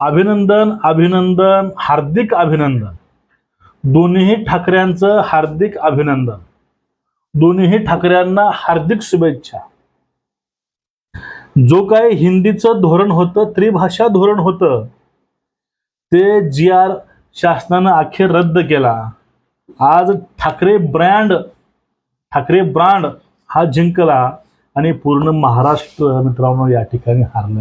अभिनंदन अभिनंदन हार्दिक अभिनंदन. दोन्ही ठाकऱ्यांचं हार्दिक अभिनंदन. दोन्हीही ठाकऱ्यांना हार्दिक शुभेच्छा. जो काही हिंदीचं धोरण होतं त्रिभाषा धोरण होतं ते जी आर शासनानं अखेर रद्द केला. आज ठाकरे ब्रँड ठाकरे ब्रांड हा जिंकला आणि पूर्ण महाराष्ट्र मित्रांनो या ठिकाणी हारलं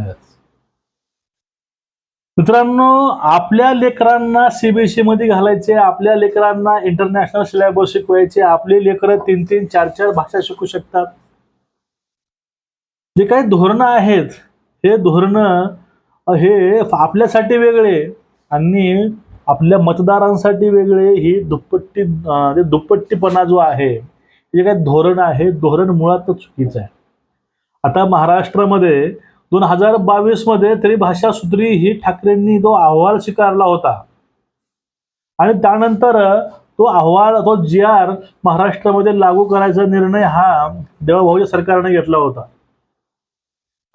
मित्रांनो आपल्या लेकरांना सीबीएसई मध्ये घालायचे आपल्या लेकरांना इंटरनॅशनल सिलेबस शिकवायचे आपले लेकरं तीन तीन चार चार भाषा शिकू शकतात. जे काही धोरणं आहेत हे धोरणं हे आपल्यासाठी वेगळे आणि आपल्या मतदारांसाठी वेगळे ही दुप्पट्टी दुप्पट्टीपणा जो आहे जे काही धोरण आहे धोरण मुळातच चुकीचं आहे. आता महाराष्ट्रामध्ये दोन हजार बावीसमध्ये तरी भाषा सुधरी ही ठाकरेंनी जो अहवाल स्वीकारला होता. आणि त्यानंतर तो अहवाल तो जी आर महाराष्ट्रामध्ये लागू करायचा निर्णय हा देवाभाऊच्या सरकारने घेतला होता.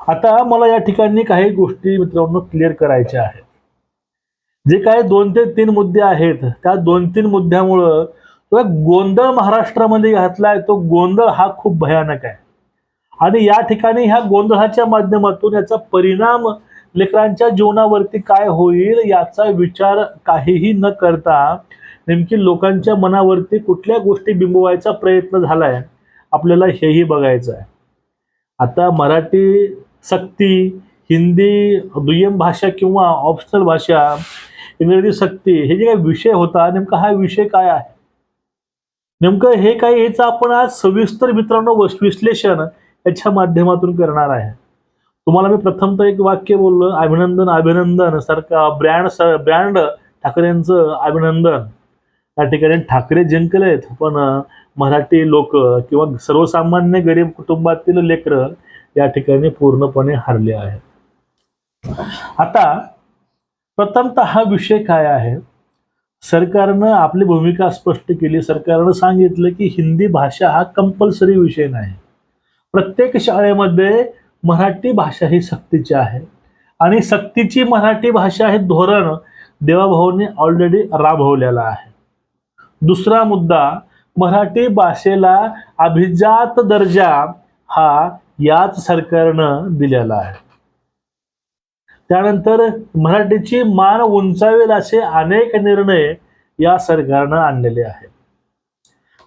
आता मला या ठिकाणी काही गोष्टी मित्रांनो क्लिअर करायच्या आहेत. जे काही दोन ते तीन मुद्दे आहेत त्या दोन तीन मुद्द्यामुळं गोंधळ महाराष्ट्रामध्ये घातलाय तो गोंधळ हा खूप भयानक आहे. आणि या ठिकाणी ह्या गोंधळाच्या माध्यमातून याचा परिणाम लेकरांच्या जीवनावरती काय होईल याचा विचार काहीही न करता नेमकी लोकांच्या मनावरती कुठल्या गोष्टी बिंबवायचा प्रयत्न झालाय आपल्याला हेही बघायचं आहे. आता मराठी सक्ती हिंदी दुय्यम भाषा किंवा ऑप्शनल भाषा इंग्रजी सक्ती हे जे काही विषय होता नेमका हा विषय काय आहे? नेमकं हे काय याचं आपण आज सविस्तर मित्रांनो विश्लेषण याच्या माध्यमातून करणार आहे. तुम्हाला मी प्रथमतः एक वाक्य बोललो अभिनंदन अभिनंदन सारखा ब्रँड ब्रँड ठाकरेंचं अभिनंदन. या ठिकाणी ठाकरे जिंकलेत पण मराठी लोक किंवा सर्वसामान्य गरीब कुटुंबातील लेकरं या ठिकाणी पूर्णपणे हारले आहेत. आता प्रथमतः हा विषय काय आहे? सरकारनं आपली भूमिका स्पष्ट केली सरकारनं सांगितलं की हिंदी भाषा हा कंपल्सरी विषय नाही. प्रत्येक शाळेमध्ये मराठी भाषा ही सक्तीची आहे. आणि सक्तीची मराठी भाषा हे धोरण देवाभाऊने ऑलरेडी राबवलेलं आहे. दुसरा मुद्दा मराठी भाषेला अभिजात दर्जा हा याच सरकारनं दिलेला आहे. त्यानंतर मराठीची मान उंचावेल असे अनेक निर्णय या सरकारनं आणलेले आहेत.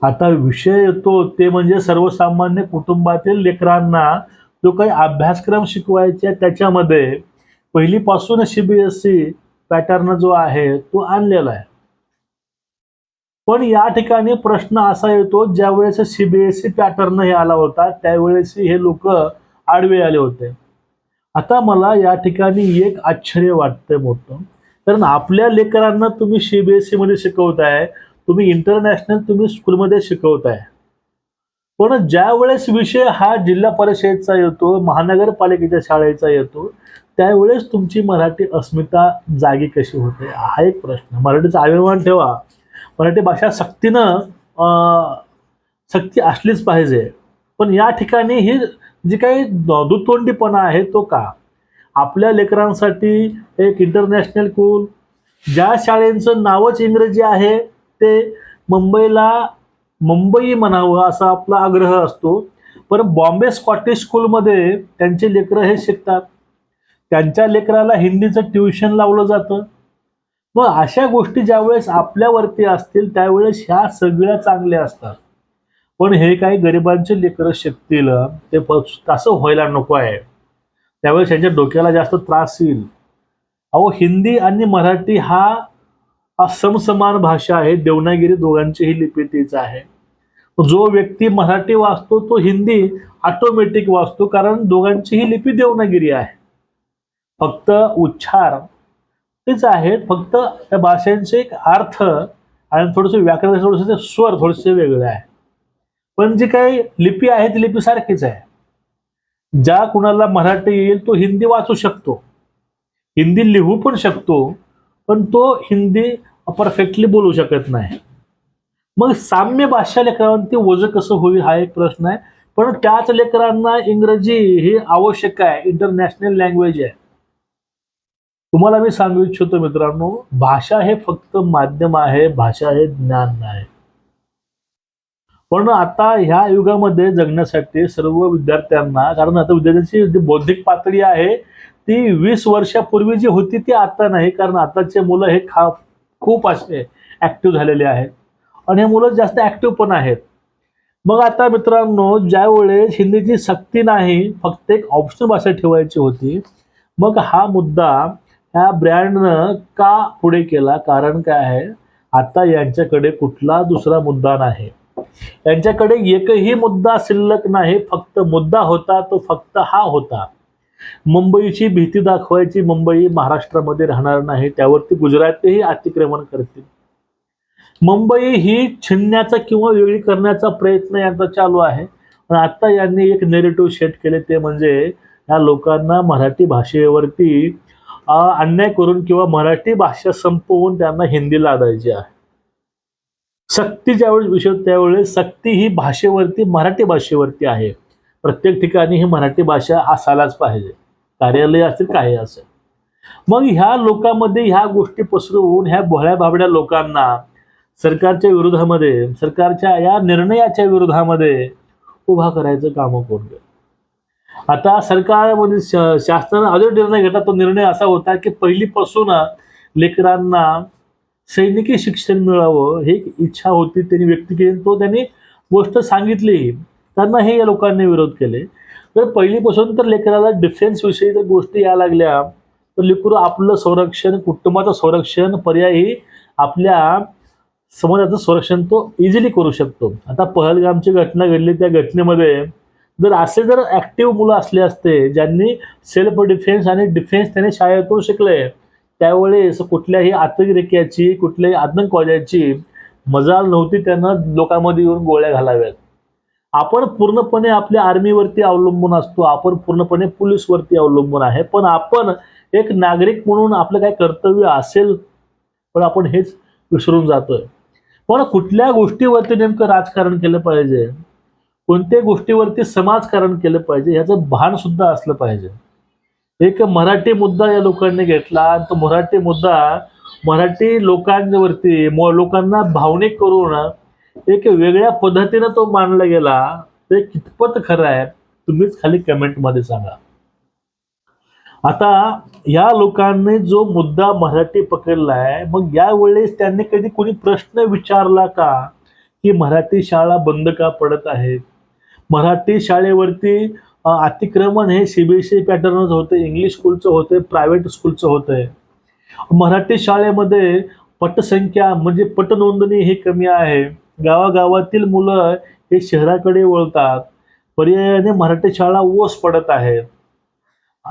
आता विषय येतो ते म्हणजे सर्वसामान्य कुटुंबातील लेकरांना जो काही अभ्यासक्रम शिकवायचा त्याच्यामध्ये पहिलीपासून सीबीएसई पॅटर्न जो आहे तो आणलेला आहे. पण या ठिकाणी प्रश्न असा येतो ज्यावेळेस सीबीएसई पॅटर्न हे आला होता त्यावेळेस हे लोक आडवे आले होते. आता मला या ठिकाणी एक आश्चर्य वाटतंय मोठं. कारण आपल्या लेकरांना तुम्ही सीबीएसई मध्ये शिकवताय तुम्ही इंटरनॅशनल तुम्ही स्कूलमध्ये शिकवताय. पण ज्या वेळेस विषय हा जिल्हा परिषदेचा येतो महानगरपालिकेच्या शाळेचा येतो त्यावेळेस तुमची मराठी अस्मिता जागी कशी होते? हा एक प्रश्न. मराठीचा अभिमान ठेवा. मराठी भाषा सक्तीनं सक्ती असलीच पाहिजे. पण या ठिकाणी ही जी काही दुतोंडीपणा आहे तो का? आपल्या लेकरांसाठी एक इंटरनॅशनल स्कूल ज्या शाळेचं नावच इंग्रजी आहे ते मुंबईला मुंबई म्हणावं असा आपला आग्रह असतो. पण बॉम्बे स्कॉटिश स्कूलमध्ये त्यांचे लेकरं हे शिकतात. त्यांच्या लेकराला हिंदीचं ट्युशन लावलं जातं. मग अशा गोष्टी ज्यावेळेस आपल्यावरती असतील त्यावेळेस ह्या सगळ्या चांगल्या असतात. पण हे काही गरिबांचे लेकरं शिकतील ते प- असं व्हायला नको आहे. त्यावेळेस त्यांच्या डोक्याला जास्त त्रास येईल. अहो हिंदी आणि मराठी हा हा समसमान भाषा आहे देवनागिरी दोघांचीही लिपी तीच आहे. जो व्यक्ती मराठी वाचतो तो हिंदी ऑटोमॅटिक वाचतो कारण दोघांचीही लिपी देवनागिरी आहे. फक्त उच्चार तेच आहेत फक्त त्या भाषांचे एक अर्थ आणि थोडंसं व्याकरण थोडंसं ते स्वर थोडेसे वेगळे आहे. पण जी काही लिपी आहे ती लिपी सारखीच आहे. ज्या कुणाला मराठी येईल तो हिंदी वाचू शकतो. हिंदी लिहू पण शकतो. पण तो हिंदी परफेक्टली बोलू शकत नाही. मग साम्य भाषा लेकरांवरती ओझं कसं होईल हा एक प्रश्न आहे. पण त्याच लेकरांना इंग्रजी ही आवश्यक आहे इंटरनॅशनल लँग्वेज आहे. तुम्हाला मी सांगू इच्छितो मित्रांनो भाषा हे फक्त माध्यम आहे भाषा हे ज्ञान नाही पण आता ह्या युगामध्ये जगण्यासाठी सर्व विद्यार्थ्यांना कारण आता विद्यार्थ्यांची जी बौद्धिक पातळी आहे ती वीस वर्षापूर्वी जी होती ती आता नाही. कारण आताचे मुलं हे खा खूप असे ॲक्टिव्ह झालेले आहेत. आणि हे मुलं जास्त ॲक्टिव्ह पण आहेत. मग आता मित्रांनो ज्या वेळेस हिंदीची सक्ती नाही फक्त एक ऑप्शनल भाषा ठेवायची होती मग हा मुद्दा ह्या ब्रँडनं का पुढे केला? कारण काय आहे? आता यांच्याकडे कुठला दुसरा मुद्दा नाही. यांच्याकडे एकही मुद्दा शिल्लक नाही. फक्त मुद्दा होता तो फक्त हा होता. मुंबईची भीती दाखवायची मुंबई महाराष्ट्रामध्ये राहणार नाही त्यावरती गुजरातही अतिक्रमण करतील. मुंबई ही छिनण्याचा किंवा वेगळी करण्याचा प्रयत्न यांचा चालू आहे. पण आता यांनी एक नेरेटिव्ह सेट केले ते म्हणजे या लोकांना मराठी भाषेवरती अन्याय करून किंवा मराठी भाषा संपवून त्यांना हिंदी लादायची आहे. सक्ती ज्यावेळेस विषय त्यावेळेस सक्ती ही भाषेवरती मराठी भाषेवरती आहे. प्रत्येक ठिकाणी ही मराठी भाषा असायलाच पाहिजे. कार्यालय असेल काही असेल. मग ह्या लोकांमध्ये ह्या गोष्टी पसरवून ह्या भोळ्या भाबड्या लोकांना सरकारच्या विरोधामध्ये सरकारच्या या निर्णयाच्या विरोधामध्ये उभा करायचं काम कोण आता सरकारमध्ये शासनानं अजून निर्णय घेतला. तो निर्णय असा होता की पहिलीपासून लेकरांना सैनिकी शिक्षण मिळावं ही इच्छा होती त्यांनी व्यक्त केली. तो त्यांनी गोष्ट सांगितली. त्यांना हे या लोकांनी विरोध केले. तर पहिलीपासून तर लेकराला डिफेन्सविषयी जर गोष्टी या लागल्या तर लेकरू आपलं संरक्षण कुटुंबाचं संरक्षण पर्यायी आपल्या समाजाचं संरक्षण तो इझिली करू शकतो. आता पहलगामची घटना घडली त्या घटनेमध्ये जर असे जर ॲक्टिव्ह मुलं असले असते ज्यांनी सेल्फ डिफेन्स आणि डिफेन्स त्याने शाळेतून शिकले त्यावेळेस कुठल्याही आतंकरेक्याची कुठल्याही आतंकवाद्याची मजाल नव्हती त्यांना लोकांमध्ये येऊन गोळ्या घालाव्यात. आपण पूर्णपणे आपल्या आर्मीवरती अवलंबून असतो आपण पूर्णपणे पोलीसवरती अवलंबून आहे. पण आपण एक नागरिक म्हणून आपलं काय कर्तव्य असेल पण आपण हेच विसरून जातोय. पण कुठल्या गोष्टीवरती नेमकं राजकारण केलं पाहिजे? कोणत्या गोष्टीवरती समाजकारण केलं पाहिजे? ह्याचं भान सुद्धा असलं पाहिजे. एक मराठी मुद्दा या लोकांनी घेतला आणि तो मराठी मुद्दा मराठी लोकांवरती लोकांना भावनिक करून एक वेगळ्या पद्धतीनं तो मानला गेला ते कितपत खरं आहे तुम्हीच खाली कमेंटमध्ये सांगा. आता या लोकांनी जो मुद्दा मराठी पकडलाय मग यावेळेस त्यांनी कधी कोणी प्रश्न विचारला का की मराठी शाळा बंद का पडत आहेत? मराठी शाळेवरती अतिक्रमण हे सीबीएसई पॅटर्नच होते इंग्लिश स्कूलचं होते प्रायव्हेट स्कूलचं होतंय मराठी शाळेमध्ये पटसंख्या म्हणजे पटनोंदणी ही कमी आहे. गावागावातील मुलं हे शहराकडे वळतात. पर्यायाने मराठी शाळा ओस पडत आहेत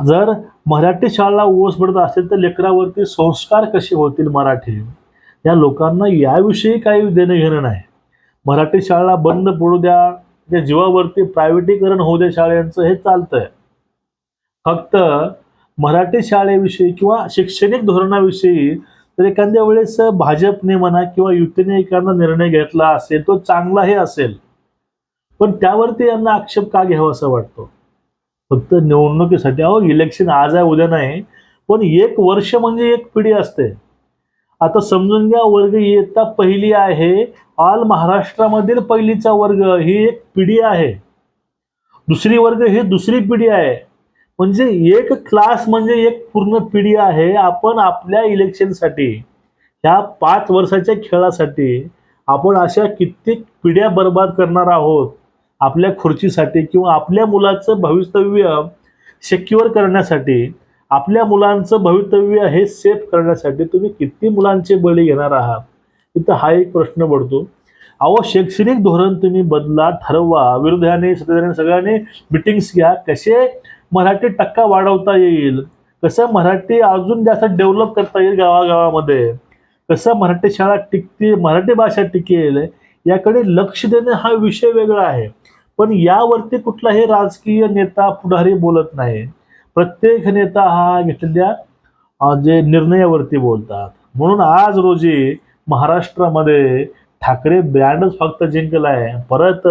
जर मराठी शाळा ओस पडत असेल तर लेकरावरती संस्कार कसे होतील मराठी? या लोकांना याविषयी काही देणं घेणं नाही. मराठी शाळा बंद पडू द्या. त्या जीवावरती प्रायव्हेटीकरण होऊ द्या शाळांचं हे चालतंय. फक्त मराठी शाळेविषयी किंवा शैक्षणिक धोरणाविषयी तर एखाद्या वेळेस भाजपने म्हणा किंवा युतीने एखादा निर्णय घेतला असेल तो चांगला हे असेल. पण त्यावरती यांना आक्षेप का घ्यावा असं वाटतो? फक्त निवडणुकीसाठी. अहो इलेक्शन आज आहे उद्या नाही. पण एक वर्ष म्हणजे एक पिढी असते. आता समजून घ्या वर्ग इयत्ता पहिली आहे. ऑल महाराष्ट्रामधील पहिलीचा वर्ग ही एक पिढी आहे. दुसरी वर्ग ही दुसरी पिढी आहे. म्हणजे एक क्लास म्हणजे एक पूर्ण पिढी आहे. आपण आपल्या इलेक्शनसाठी ह्या पाच वर्षाच्या खेळासाठी आपण अशा कित्येक पिढ्या बर्बाद करणार आहोत. आपल्या खुर्चीसाठी किंवा आपल्या मुलाचं भवितव्य सेक्युअर करण्यासाठी आपल्या मुलांचं भवितव्य हे सेफ करण्यासाठी तुम्ही किती मुलांचे बळी घेणार आहात? इथं हा एक प्रश्न पडतो. अहो शैक्षणिक धोरण तुम्ही बदला ठरवा. विरोधाने सत्ताधाऱ्याने सगळ्यांनी मिटिंग्स घ्या. कसे? मराठी टक्का वाढवता येईल. कसं मराठी अजून जास्त डेव्हलप करता येईल गावागावामध्ये? कसं मराठी शाळा टिकते मराठी भाषा टिकेल याकडे लक्ष देणे हा विषय वेगळा आहे. पण यावरती कुठलाही राजकीय नेता पुढारी बोलत नाही. प्रत्येक नेता हा घेतलेल्या जे निर्णयावरती बोलतात. म्हणून आज रोजी महाराष्ट्रामध्ये ठाकरे ब्रँडच फक्त जिंकला आहे परत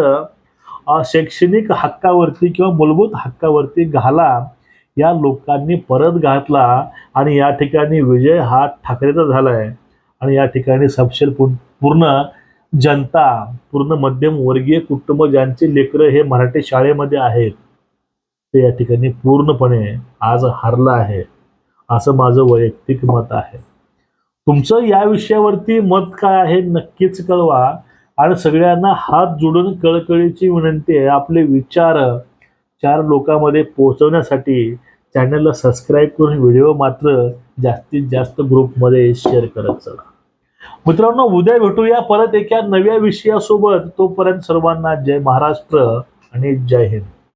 शैक्षणिक हक्कावरती किंवा मूलभूत हक्कावरती घाला. या लोकांनी परत घातला आणि या ठिकाणी विजय हा ठाकरेचा झालाय. आणि या ठिकाणी सपशेल पूर्ण जनता पूर्ण मध्यमवर्गीय कुटुंब ज्यांचे लेकरं हे मराठी शाळेमध्ये आहेत ते या ठिकाणी पूर्णपणे आज हरलं आहे. असं माझं वैयक्तिक मत आहे. तुमचं या विषयावरती मत काय आहे नक्कीच कळवा. आणि सगळ्यांना हात जोडून कळकळीची विनंती आहे. आपले विचार चार लोकांमध्ये पोहोचवण्यासाठी चॅनलला सबस्क्राईब करून व्हिडिओ मात्र जास्तीत जास्त ग्रुपमध्ये शेअर करत चला. मित्रांनो उद्या भेटूया परत एका नव्या विषयासोबत. तोपर्यंत सर्वांना जय महाराष्ट्र आणि जय हिंद.